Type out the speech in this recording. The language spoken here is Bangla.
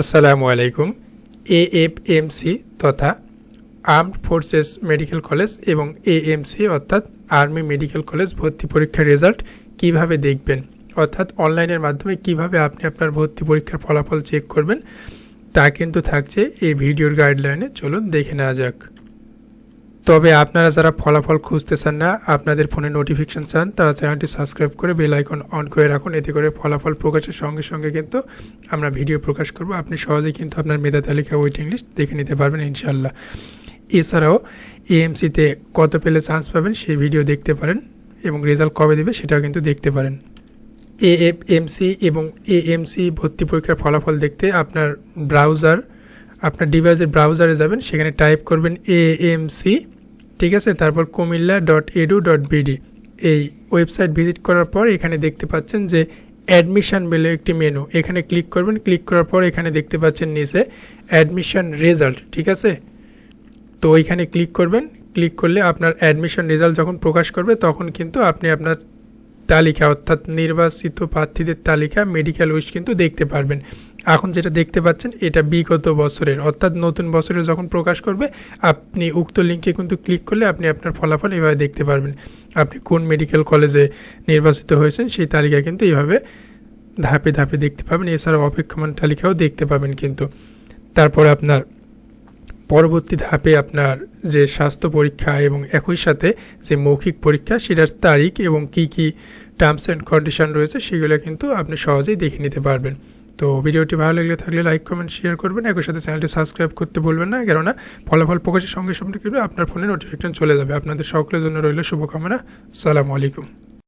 আসসালামু আলাইকুম। এএফএমসি তথা আর্মড ফোর্সেস মেডিকেল কলেজ এবং এএমসি অর্থাৎ আর্মি মেডিকেল কলেজ ভর্তি পরীক্ষার রেজাল্ট কীভাবে দেখবেন? অর্থাৎ অনলাইনের মাধ্যমে কীভাবে আপনি আপনার ভর্তি পরীক্ষার ফলাফল চেক করবেন, তা কিন্তু থাকছে এই ভিডিওর গাইডলাইনে চলুন দেখে নেওয়া যাক। তবে আপনারা যারা ফলাফল খুঁজতে চান না, আপনাদের ফোনে নোটিফিকেশন চান, তারা চ্যানেলটি সাবস্ক্রাইব করে বেল আইকন অন করে রাখুন। এতে করে ফলাফল প্রকাশের সঙ্গে সঙ্গে কিন্তু আমরা ভিডিও প্রকাশ করব। আপনি সহজেই কিন্তু আপনার মেধা তালিকা ওয়েটিং লিস্ট দেখে নিতে পারবেন ইনশাল্লাহ এছাড়াও এএমসিতে কত পেলে চান্স পাবেন সেই ভিডিও দেখতে পারেন এবং রেজাল্ট কবে দেবে সেটাও কিন্তু দেখতে পারেন। এএফএমসি এবং এএমসি ভর্তি পরীক্ষার ফলাফল দেখতে আপনার ব্রাউজার আপনার ডিভাইসের ব্রাউজারে যাবেন, সেখানে টাইপ করবেন এএমসি ঠিক আছে, তারপর Comilla dot edu dot BD এই ওয়েবসাইট ভিজিট করার পর এখানে দেখতে পাচ্ছেন যে অ্যাডমিশন বলে একটি মেনু। এখানে ক্লিক করবেন, ক্লিক করার পর এখানে দেখতে পাচ্ছেন নিচে অ্যাডমিশন রেজাল্ট, ঠিক আছে? তো ওইখানে ক্লিক করবেন, ক্লিক করলে আপনার অ্যাডমিশন রেজাল্ট যখন প্রকাশ করবে তখন কিন্তু আপনি আপনার তালিকা অর্থাৎ নির্বাচিত প্রার্থীদের তালিকা মেডিকেল উইশ কিন্তু দেখতে পারবেন। এখন যেটা দেখতে পাচ্ছেন, এটা বিগত বছরের। অর্থাৎ নতুন বছরে যখন প্রকাশ করবে, আপনি উক্ত লিঙ্কে কিন্তু ক্লিক করলে আপনি আপনার ফলাফল এভাবে দেখতে পারবেন। আপনি কোন মেডিকেল কলেজে নির্বাচিত হয়েছেন, সেই তালিকা কিন্তু এইভাবে ধাপে ধাপে দেখতে পাবেন। এছাড়াও অপেক্ষমান তালিকাও দেখতে পাবেন কিন্তু। তারপরে আপনার পরবর্তী ধাপে আপনার যে স্বাস্থ্য পরীক্ষা এবং একই সাথে যে মৌখিক পরীক্ষা, সেটার তারিখ এবং কি কি টার্মস অ্যান্ড কন্ডিশন রয়েছে, সেগুলো কিন্তু আপনি সহজেই দেখে নিতে পারবেন। তো ভিডিওটি ভালো লাগলে থাকলে লাইক কমেন্ট শেয়ার করবেন। একই সাথে চ্যানেলটি সাবস্ক্রাইব করতে বলবেন না, কেননা ফলাফল প্রকাশের সঙ্গে সঙ্গে কিন্তু আপনার ফোনে নোটিফিকেশন চলে যাবে। আপনাদের সকলের জন্য রইল শুভকামনা। সালামু আলাইকুম।